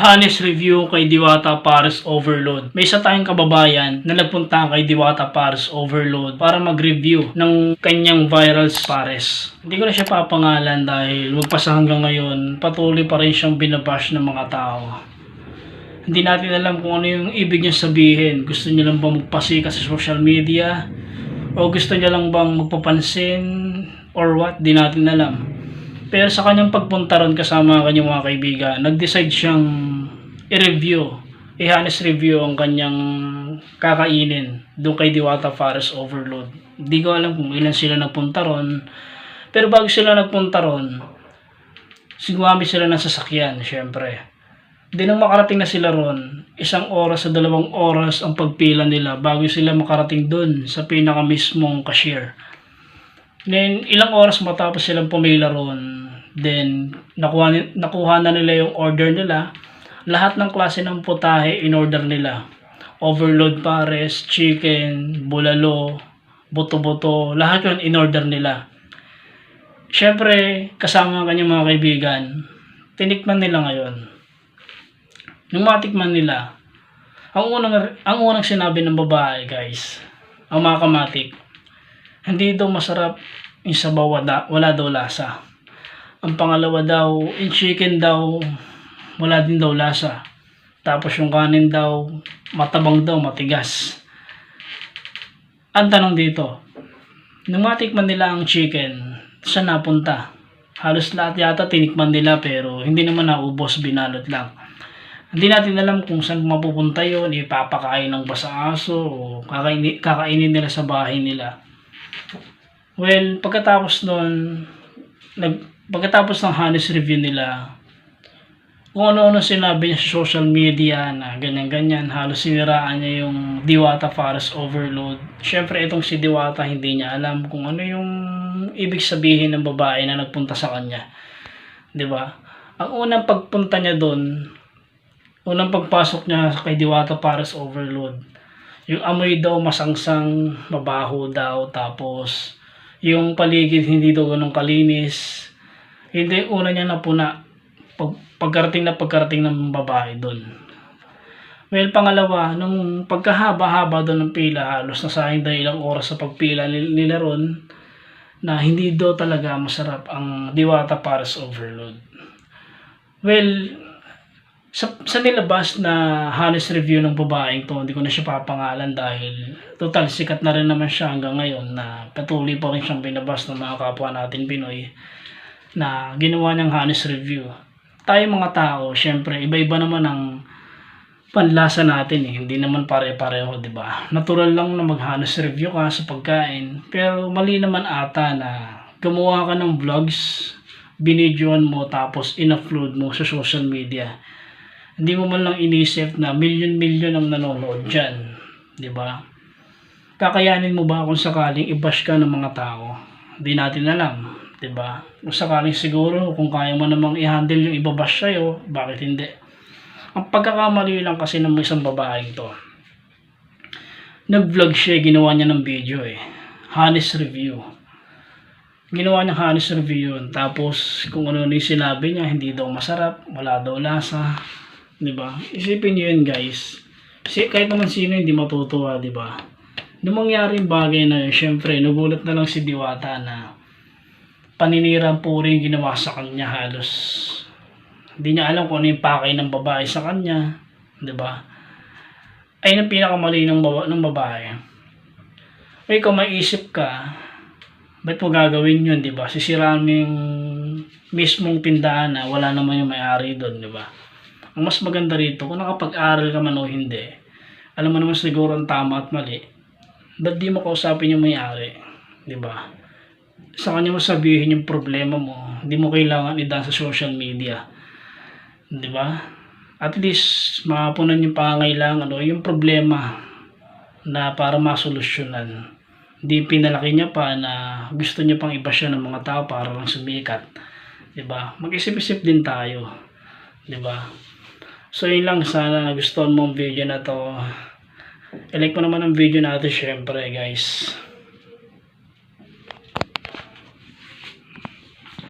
Honest review kay Diwata Paris Overload. May isa tayong kababayan na nagpunta kay Diwata Paris Overload para mag-review ng kanyang viral Pares. Hindi ko na siya papangalan dahil magpasa hanggang ngayon patuloy pa rin siyang binabash ng mga tao. Hindi natin alam kung ano yung ibig niya sabihin. Gusto niya lang bang magpasika sa social media? O gusto niya lang bang magpapansin? Or what? Di natin alam. Pero sa kanyang pagpunta ron kasama ang kanyang mga kaibigan, nag-decide siyang i-review, i-honest review ang kanyang kakainin doon kay Diwata Forest Overload. Hindi ko alam kung ilan sila nagpunta ron. Pero bago sila nagpunta ron, sigumamit sila ng sasakyan, syempre. Di nang makarating na sila ron, isang oras sa dalawang oras ang pagpila nila bago sila makarating doon sa pinaka mismong cashier. Then, ilang oras matapos silang pumila ron, then, nakuha, nakuha na nila yung order nila. Lahat ng klase ng putahe in order nila. Overload pares, chicken, bulalo, buto-buto, lahat yun in order nila. Siyempre, kasama ang kanyang mga kaibigan, tinikman nila ngayon. Nung matikman nila, ang unang, ang unang sinabi ng babae, guys, ang mga kamatik, hindi daw masarap yung sabaw, wala, wala daw lasa. Ang pangalawa daw, yung chicken daw, wala din daw lasa. Tapos yung kanin daw, matabang daw, matigas. Ang tanong dito, nung matikman nila ang chicken, saan napunta? Halos lahat yata tinikman nila pero hindi naman naubos, binalot lang. Hindi natin alam kung saan mapupunta yon ipapakain ng basa aso o kakainin, kakainin nila sa bahay nila. Well, pagkatapos nun, nag, pagkatapos ng honest review nila, kung ano-ano sinabi niya sa social media na ganyan-ganyan, halos siniraan niya yung Diwata Forest Overload. Siyempre, itong si Diwata hindi niya alam kung ano yung ibig sabihin ng babae na nagpunta sa kanya. ba? Ang unang pagpunta niya doon, unang pagpasok niya kay Diwata Forest Overload, yung amoy daw masangsang, mabaho daw, tapos yung paligid hindi daw ganun kalinis. Hindi, una niya napuna. Pag, pagkarating na pagkarating ng babae doon. Well, pangalawa, nung pagkahaba-haba doon ng pila, halos nasayang daw ilang oras sa pagpila nil- nila ron, na hindi daw talaga masarap ang Diwata Paris Overload. Well, sa, sa nilabas na honest review ng babaeng to, hindi ko na siya papangalan dahil total sikat na rin naman siya hanggang ngayon na patuloy pa rin siyang binabas ng mga kapwa natin Pinoy na ginawa niyang honest review. Tayo mga tao, syempre, iba-iba naman ang panlasa natin eh. Hindi naman pare-pareho, di ba? Natural lang na mag-honest review ka sa pagkain. Pero mali naman ata na gumawa ka ng vlogs, binidyoan mo, tapos in-upload mo sa social media. Hindi mo man lang inisip na million-million ang nanonood dyan. Di ba? Kakayanin mo ba kung sakaling i-bash ka ng mga tao? Hindi natin alam. Di ba? Kung sakaling siguro, kung kaya mo namang i-handle yung ibabash sa'yo, bakit hindi? Ang pagkakamali lang kasi ng isang babaeng to. Nag-vlog siya, ginawa niya ng video eh. Honest review. Ginawa niya honest review yun. Tapos kung ano yung sinabi niya, hindi daw masarap, wala daw lasa. Di ba? Isipin niyo yun guys. Si, kahit naman sino hindi matutuwa, di ba? Nung mangyari yung bagay na yun, syempre, nagulat na lang si Diwata na paninirang puri yung ginawa sa kanya halos hindi niya alam kung ano yung pakay ng babae sa kanya. 'di ba? Ayun ang pinakamali ng, baba, ng babae. May kung maisip ka, ba't mo gagawin yun, di ba? Sisiraan mo yung mismong tindahan na wala naman yung may-ari doon, di ba? Ang mas maganda rito, kung nakapag-aral ka man o hindi, alam mo naman siguro ang tama at mali, ba't di mo kausapin yung may-ari, di ba? Sa kanya mo sabihin yung problema mo, hindi mo kailangan idaan sa social media. 'di ba? At least mapunan yung pangangailangan o yung problema na para masolusyonan. Hindi pinalaki niya pa na gusto niya pang iba siya ng mga tao para lang sumikat. 'Di ba? Mag-isip-isip din tayo. 'Di ba? So yun lang sana nagustuhan mo ang video na to. I-like mo naman ang video natin syempre guys.